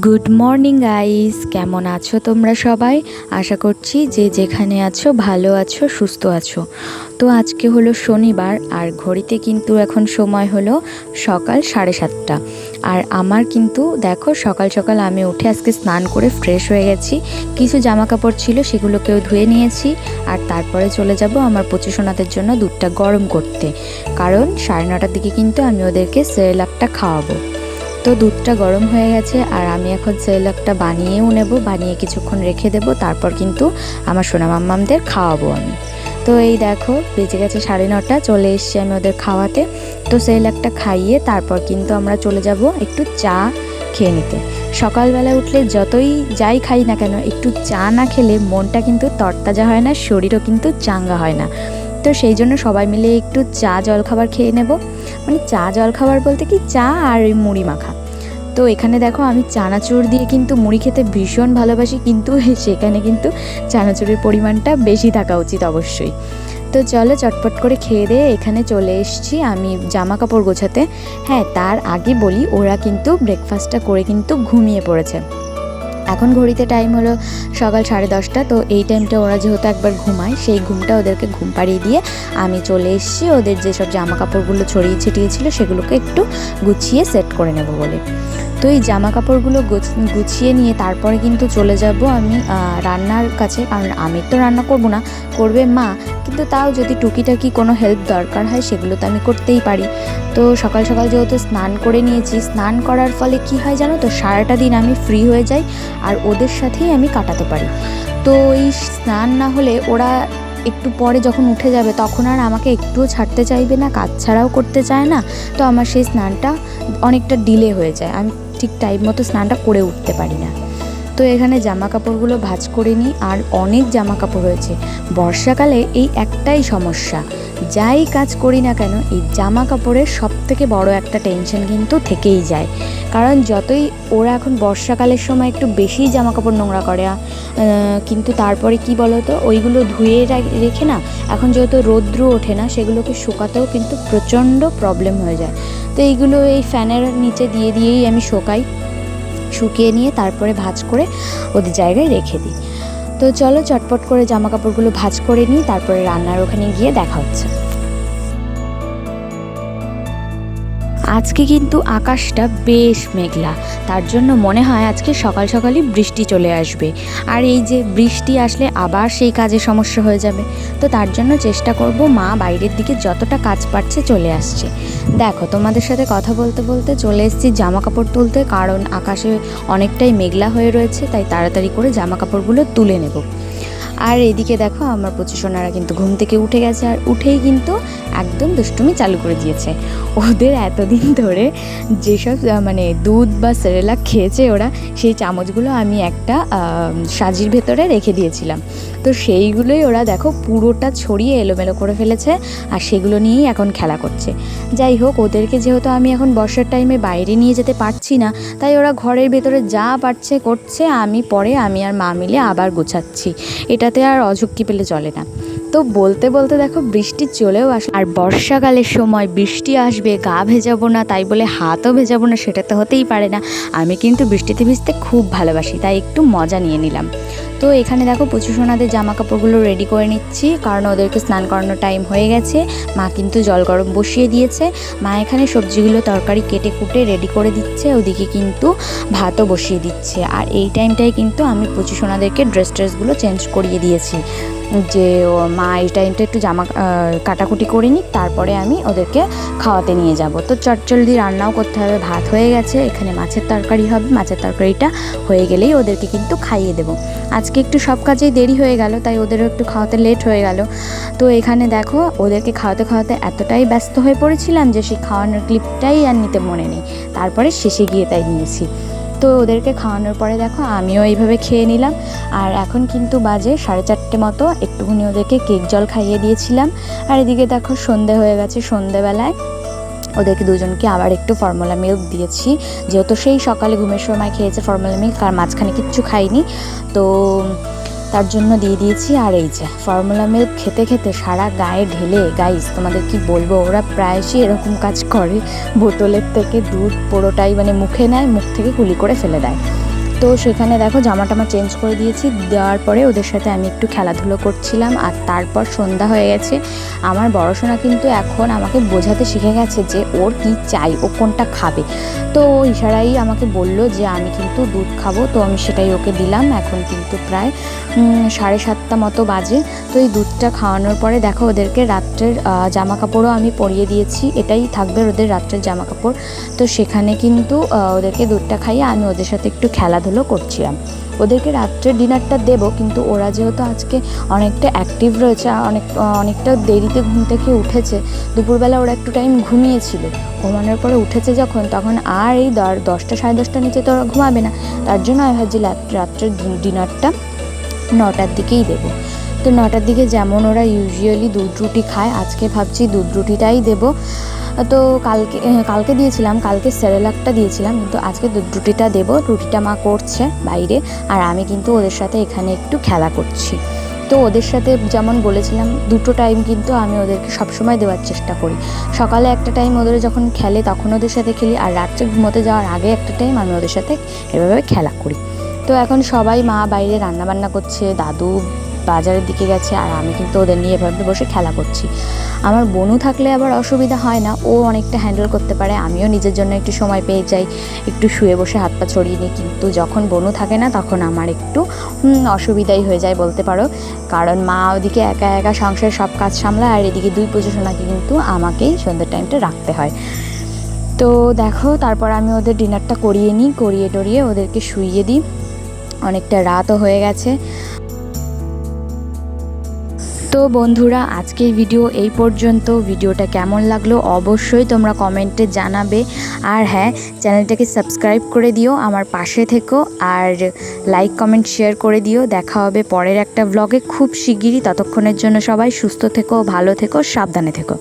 Good morning guys কেমন আছো তোমরা সবাই? আশা করছি যে যেখানে আছো, ভালো আছো, সুস্থ আছো। তো আজকে হলো শনিবার, আর ঘড়িতে কিন্তু এখন সময় হলো সকাল সাড়ে সাতটা। আর আমার কিন্তু, দেখো, সকাল সকাল আমি উঠে আজকে স্নান করে ফ্রেশ হয়ে গেছি। কিছু জামা কাপড় ছিল, সেগুলোকেও ধুয়ে নিয়েছি। আর তারপরে চলে যাব আমার পঁচিশনাথের জন্য দুধটা গরম করতে। কারণ সাড়ে নটার দিকে কিন্তু আমি ওদেরকে সেরেলাকটা খাওয়াবো। তো দুধটা গরম হয়ে গেছে আর আমি এখন সেরেলাকটা বানিয়েও নেব, বানিয়ে কিছুক্ষণ রেখে দেব, তারপর কিন্তু আমার সোনা মাম্মামদের খাওয়াবো আমি। তো এই দেখো, বেজে গেছে সাড়ে নটা, চলে এসছি আমি ওদের খাওয়াতে। তো সেরেলাকটা খাইয়ে তারপর কিন্তু আমরা চলে যাব একটু চা খেয়ে নিতে। সকালবেলা উঠলে যতই যাই খাই না কেন, একটু চা না খেলে মনটা কিন্তু তরতাজা হয় না, শরীরও কিন্তু চাঙ্গা হয় না। তো সেই জন্য সবাই মিলে একটু চা, জলখাবার খেয়ে নেব। মানে চা, জলখাবার বলতে কি চা আর ওই মুড়ি মাখা। তো এখানে দেখো আমি চানাচুর দিয়ে কিন্তু মুড়ি খেতে ভীষণ ভালোবাসি, কিন্তু সেখানে কিন্তু চানাচুরের পরিমাণটা বেশি থাকা উচিত অবশ্যই। তো চলো চটপট করে খেয়ে দিয়ে এখানে চলে এসেছি আমি জামা কাপড় গোছাতে। হ্যাঁ তার আগে বলি, ওরা কিন্তু ব্রেকফাস্টটা করে কিন্তু ঘুমিয়ে পড়েছে। এখন ঘড়িতে টাইম হলো সকাল সাড়ে দশটা, তো এই টাইমটা ওরা যেহেতু একবার ঘুমায়, সেই ঘুমটা ওদেরকে ঘুম পাড়িয়ে দিয়ে আমি চলে এসেছি। ওদের যেসব জামা কাপড়গুলো ছড়িয়ে ছিটিয়েছিল সেগুলোকে একটু গুছিয়ে সেট করে নেব বলে। তো এই জামা কাপড়গুলো গুছিয়ে নিয়ে তারপরে কিন্তু চলে যাব আমি রান্নার কাছে। কারণ আমি তো রান্না করব না, করবে মা। কিন্তু তাও যদি টুকিটাকি কোনো হেল্প দরকার হয়, সেগুলো তো আমি করতেই পারি। তো সকাল সকাল যেহেতু স্নান করে নিয়েছি, স্নান করার ফলে কি হয় জানো তো, সারাটা দিন আমি ফ্রি হয়ে যাই আর ওদের সাথেই আমি কাটাতে পারি। তো এই স্নান না হলে ওরা একটু পরে যখন উঠে যাবে, তখন আর আমাকে একটুও ছাড়তে চাইবে না, কাজ ছাড়াও করতে চায় না। তো আমার সেই স্নানটা অনেকটা ডিলে হয়ে যায়। আমি ঠিক টাইম মতো স্নানটা করে উঠতে পারি না। তো এখানে জামা কাপড়গুলো ভাজ করে নিই আর অনেক জামা কাপড় হয়েছে বর্ষাকালে এই একটাই সমস্যা। যাই কাজ করি না কেন, এই জামা কাপড়ের সব থেকে বড় একটা টেনশন কিন্তু থেকেই যায়। কারণ যতই ওরা এখন বর্ষাকালের সময় একটু বেশি জামা কাপড় নোংরা করে কিন্তু তারপরে কি বলতো, ওইগুলো ধুয়ে রেখে না, এখন যেহেতু রৌদ্র ওঠে না, সেগুলোকে শুকাতেও কিন্তু প্রচণ্ড প্রবলেম হয়ে যায়। তো এইগুলো এই ফ্যানের নিচে দিয়ে দিয়েই আমি শোকাই। শুকিয়ে নিয়ে তারপরে ভাজ করে ওদের জায়গায় রেখে দিই। তো চলো চটপট করে জামা কাপড়গুলো ভাজ করে নিই, তারপরে রান্নার ওখানে গিয়ে দেখা হচ্ছে। আজকে কিন্তু আকাশটা বেশ মেঘলা। তার জন্য মনে হয় আজকে সকাল সকালই বৃষ্টি চলে আসবে। আর এই যে বৃষ্টি আসলে আবার সেই কাজে সমস্যা হয়ে যাবে। তো তার জন্য চেষ্টা করব মা বাইরের দিকে যতটা কাজ পারছে চলে আসছে। দেখো, তোমাদের সাথে কথা বলতে বলতে চলে এসেছি জামা কাপড় তুলতে, কারণ আকাশে অনেকটাই মেঘলা হয়ে রয়েছে, তাই তাড়াতাড়ি করে জামা কাপড়গুলো তুলে নেব। আর এদিকে দেখো, আমার প্রচুষণারা কিন্তু ঘুম থেকে উঠে গেছে আর উঠেই কিন্তু একদম দুষ্টুমি চালু করে দিয়েছে। ওদের এতদিন ধরে যেসব মানে দুধ বা সেরেলাক খেয়েছে ওরা, সেই চামচগুলো আমি একটা সাজির ভেতরে রেখে দিয়েছিলাম। তো সেইগুলোই ওরা দেখো পুরোটা ছড়িয়ে এলোমেলো করে ফেলেছে আর সেগুলো নিয়েই এখন খেলা করছে। যাই হোক, ওদেরকে যেহেতু আমি এখন বর্ষার টাইমে বাইরে নিয়ে যেতে পারছি না, তাই ওরা ঘরের ভেতরে যা পারছে করছে, আমি পরে আমি আর মা মিলে আবার গোছাচ্ছি। এটাতে আর অঝক্কি পেলে চলে না। তো বলতে বলতে দেখো, বৃষ্টি চলেও আসে। আর বর্ষাকালের সময় বৃষ্টি আসবে, গা ভেজাবো না, তাই বলে হাতও ভেজাবো না, সেটা তো হতেই পারে না। আমি কিন্তু বৃষ্টিতে ভিজতে খুব ভালোবাসি, তাই একটু মজা নিয়ে নিলাম। তো এখানে দেখো প্রচুর সোনাদের জামা কাপড়গুলো রেডি করে নিচ্ছি। কারণ ওদেরকে স্নান করানোর টাইম হয়ে গেছে। মা কিন্তু জল গরম বসিয়ে দিয়েছে। মা এখানে সবজিগুলো তরকারি কেটে কুটে রেডি করে দিচ্ছে। ওদিকে কিন্তু ভাতও বসিয়ে দিচ্ছে। আর এই টাইমটায় কিন্তু আমি প্রচুর সোনাদেরকে ড্রেস ট্রেসগুলো চেঞ্জ করিয়ে দিয়েছি। যে মা এই টাইমটা একটু জামা কাটাকুটি করে নিক, তারপরে আমি ওদেরকে খাওয়াতে নিয়ে যাব। তো চটচলদি রান্নাও করতে হবে, ভাত হয়ে গেছে, এখানে মাছের তরকারি হবে, মাছের তরকারিটা হয়ে গেলেই ওদেরকে কিন্তু খাইয়ে দেবো। আজকে একটু সব কাজেই দেরি হয়ে গেল, তাই ওদেরও একটু খাওয়াতে লেট হয়ে গেল। তো এখানে দেখো, ওদেরকে খাওয়াতে খাওয়াতে এতটাই ব্যস্ত হয়ে পড়েছিলাম যে সেই খাওয়ানোর ক্লিপটাই আর নিতে মনে নেই। তারপরে শেষে গিয়ে তাই নিয়েছি। তো ওদেরকে খাওয়ানোর পরে দেখো আমিও এইভাবে খেয়ে নিলাম। আর এখন কিন্তু বাজে সাড়ে চারটে মতো। একটুখানি ওদেরকে কেক জল খাইয়ে দিয়েছিলাম। আর এদিকে দেখো সন্ধে হয়ে গেছে সন্ধেবেলায়। ওদেরকে দুজনকে আবার একটু ফর্মুলা মিল্ক দিয়েছি। যেহেতু সেই সকালে ঘুমের সময় খেয়েছে ফর্মুলা মিল্ক আর মাঝখানে কিচ্ছু খাইনি। তো তার জন্য দিয়ে দিয়েছি আর এই যে ফর্মুলা মিল্ক খেতে খেতে সারা গায়ে ঢেলে গাইস তোমাদের কি বলব? ওরা প্রায়শই এরকম কাজ করে, বোতলের থেকে দুধ পুরোটাই মানে মুখে নেয়, মুখ থেকে কুলি করে ফেলে দেয়। তো সেখানে দেখো জামা টামা চেঞ্জ করে দিয়েছি। দেওয়ার পরে ওদের সাথে আমি একটু খেলাধুলো করছিলাম আর তারপর সন্ধ্যা হয়ে গেছে। আমার বড়শোনা কিন্তু এখন আমাকে বোঝাতে শিখে গেছে যে ওর কি চাই, ও কোনটা খাবে। তো ইশারাই আমাকে বলল যে আমি কিন্তু দুধ খাব, তো আমি সেটাই ওকে দিলাম। এখন কিন্তু প্রায় সাড়ে সাতটা মতো বাজে। তো এই দুধটা খাওয়ানোর পরে দেখো ওদেরকে রাত্রের জামা কাপড়ও আমি পরিয়ে দিয়েছি। এটাই থাকবে ওদের রাত্রের জামা কাপড় তো সেখানে কিন্তু ওদেরকে দুধটা খাইয়ে আমি ওদের সাথে একটু খেলাধুলো করছিলাম ওদেরকে রাত্রের ডিনারটা দেবো, কিন্তু ওরা যেহেতু আজকে অনেকটা অ্যাক্টিভ রয়েছে, অনেক, অনেকটা দেরিতে ঘুম থেকে উঠেছে, দুপুরবেলা ওরা একটু টাইম ঘুমিয়েছিল। ঘুমানোর পরে উঠেছে যখন, তখন আর এই দশটা সাড়ে দশটার নিচে তো ওরা ঘুমাবে না। তার জন্য আমি ভাবছি রাত- রাত্রের ডিনারটা নটার দিকেই দেবো। তো নটার দিকে যেমন ওরা ইউজুয়ালি দুধ রুটি খায়, আজকে ভাবছি দুধ রুটিটাই দেবো। তো কালকে কালকে দিয়েছিলাম, কালকে সেরেলাকটা দিয়েছিলাম, কিন্তু আজকে রুটিটা দেবো, রুটিটা মা করছে বাইরে, আর আমি কিন্তু ওদের সাথে এখানে একটু খেলা করছি। তো ওদের সাথে যেমন বলেছিলাম, দুটো টাইম কিন্তু আমি ওদেরকে সবসময় দেওয়ার চেষ্টা করি। সকালে একটা টাইম ওদের যখন খেলে তখন ওদের সাথে খেলি, আর রাত্রে ঘুমোতে যাওয়ার আগে একটা টাইম আমি ওদের সাথে এভাবে খেলা করি। তো এখন সবাই মা বাইরে রান্না বান্না করছে, দাদু বাজারের দিকে গেছে আর আমি কিন্তু ওদের নিয়ে এভাবে বসে খেলা করছি। আমার বনু থাকলে আবার অসুবিধা হয় না, ও অনেকটা হ্যান্ডেল করতে পারে, আমিও নিজের জন্য একটু সময় পেয়ে যাই, একটু শুয়ে বসে হাত পা ছড়িয়ে নিই, কিন্তু যখন বনু থাকে না তখন আমার একটু অসুবিধাই হয়ে যায় বলতে পারো। কারণ মা ওদিকে একা একা সংসারের সব কাজ সামলায় আর এদিকে দুই পজিশনাকে কিন্তু আমাকেই সন্ধ্যের টাইমটা রাখতে হয়। তো দেখো, তারপর আমি ওদের ডিনারটা করিয়ে নিই, করিয়ে টরিয়ে ওদেরকে শুইয়ে দিই। অনেকটা রাতও হয়ে গেছে। তো বন্ধুরা, আজকের ভিডিও এই পর্যন্ত। ভিডিওটা কেমন লাগল অবশ্যই তোমরা কমেন্টে জানাবে। আর হ্যাঁ চ্যানেলটাকে সাবস্ক্রাইব করে দিও আমার পাশে থেকো। আর লাইক, কমেন্ট, শেয়ার করে দিও। দেখা হবে পরের একটা ব্লগে খুব শিগগিরই। ততক্ষণের জন্য সবাই সুস্থ থেকো, ভালো থেকো, সাবধানে থেকো।